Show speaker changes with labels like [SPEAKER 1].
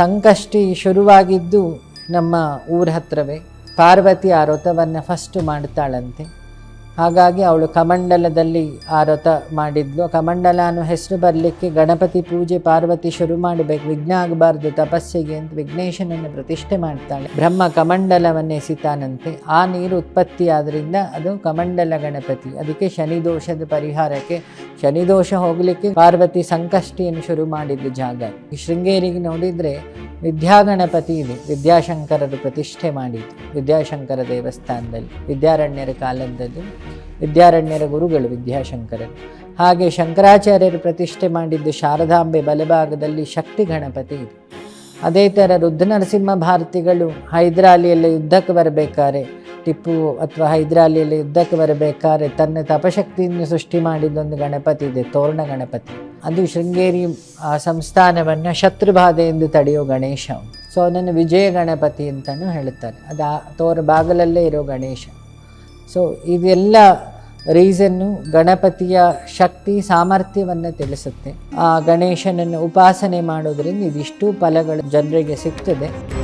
[SPEAKER 1] ಸಂಕಷ್ಟಿ ಶುರುವಾಗಿದ್ದು ನಮ್ಮ ಊರ ಹತ್ರವೇ. ಪಾರ್ವತಿ ಆ ವ್ರತವನ್ನು ಫಸ್ಟ್ ಮಾಡ್ತಾಳಂತೆ. ಹಾಗಾಗಿ ಅವಳು ಕಮಂಡಲದಲ್ಲಿ ಆ ವ್ರತ ಮಾಡಿದ್ಲು. ಕಮಂಡಲ ಅನ್ನೋ ಹೆಸರು ಬರಲಿಕ್ಕೆ ಗಣಪತಿ ಪೂಜೆ ಪಾರ್ವತಿ ಶುರು ಮಾಡಬೇಕು. ವಿಘ್ನ ಆಗಬಾರ್ದು, ತಪಸ್ಸಿಗೆ ಅಂತ ವಿಘ್ನೇಶನನ್ನು ಪ್ರತಿಷ್ಠೆ ಮಾಡ್ತಾಳೆ. ಬ್ರಹ್ಮ ಕಮಂಡಲವನ್ನು ಎಸಿತಾನಂತೆ. ಆ ನೀರು ಉತ್ಪತ್ತಿ ಆದ್ರಿಂದ ಅದು ಕಮಂಡಲ ಗಣಪತಿ. ಅದಕ್ಕೆ ಶನಿದೋಷದ ಪರಿಹಾರಕ್ಕೆ, ಶನಿದೋಷ ಹೋಗಲಿಕ್ಕೆ ಪಾರ್ವತಿ ಸಂಕಷ್ಟಿಯನ್ನು ಶುರು ಮಾಡಿದ್ದು ಜಾಗ. ಶೃಂಗೇರಿಗೆ ನೋಡಿದರೆ ವಿದ್ಯಾಗಣಪತಿ ಇದೆ. ವಿದ್ಯಾಶಂಕರರು ಪ್ರತಿಷ್ಠೆ ಮಾಡಿದ್ದು ವಿದ್ಯಾಶಂಕರ ದೇವಸ್ಥಾನದಲ್ಲಿ, ವಿದ್ಯಾರಣ್ಯರ ಕಾಲದಲ್ಲಿ ವಿದ್ಯಾರಣ್ಯರ ಗುರುಗಳು ವಿದ್ಯಾಶಂಕರರು. ಹಾಗೆ ಶಂಕರಾಚಾರ್ಯರು ಪ್ರತಿಷ್ಠೆ ಮಾಡಿದ್ದು ಶಾರದಾಂಬೆ ಬಲಭಾಗದಲ್ಲಿ ಶಕ್ತಿ ಗಣಪತಿ ಇದೆ. ಅದೇ ಥರ ರುದ್ರ ನರಸಿಂಹ ಭಾರತಿಗಳು ಹೈದರಾಲಿಯಲ್ಲಿ ಯುದ್ಧಕ್ಕೆ ಬರಬೇಕಾರೆ ಟಿಪ್ಪು ಅಥವಾ ಹೈದರಾಲಿಯಲ್ಲಿ ಯುದ್ಧಕ್ಕೆ ಬರಬೇಕಾದ್ರೆ ತನ್ನ ತಪಶಕ್ತಿಯನ್ನು ಸೃಷ್ಟಿ ಮಾಡಿದ್ದೊಂದು ಗಣಪತಿ ಇದೆ, ತೋರಣ ಗಣಪತಿ. ಅದು ಶೃಂಗೇರಿ, ಆ, ಸಂಸ್ಥಾನವನ್ನು ಶತ್ರುಬಾಧೆಯಿಂದ ತಡೆಯೋ ಗಣೇಶ. ಸೊ ಅದನ್ನು ವಿಜಯ ಗಣಪತಿ ಅಂತಲೂ ಹೇಳ್ತಾರೆ ಅದು ಆ, ತೋರ ಬಾಗಲಲ್ಲೇ ಇರೋ ಗಣೇಶ. ಸೊ ಇದೆಲ್ಲ ರೀಸನ್ನು ಗಣಪತಿಯ ಶಕ್ತಿ, ಸಾಮರ್ಥ್ಯವನ್ನು ತಿಳಿಸುತ್ತೆ. ಆ ಗಣೇಶನನ್ನು ಉಪಾಸನೆ ಮಾಡೋದರಿಂದ ಇದಿಷ್ಟು ಫಲಗಳು ಜನರಿಗೆ ಸಿಗ್ತದೆ.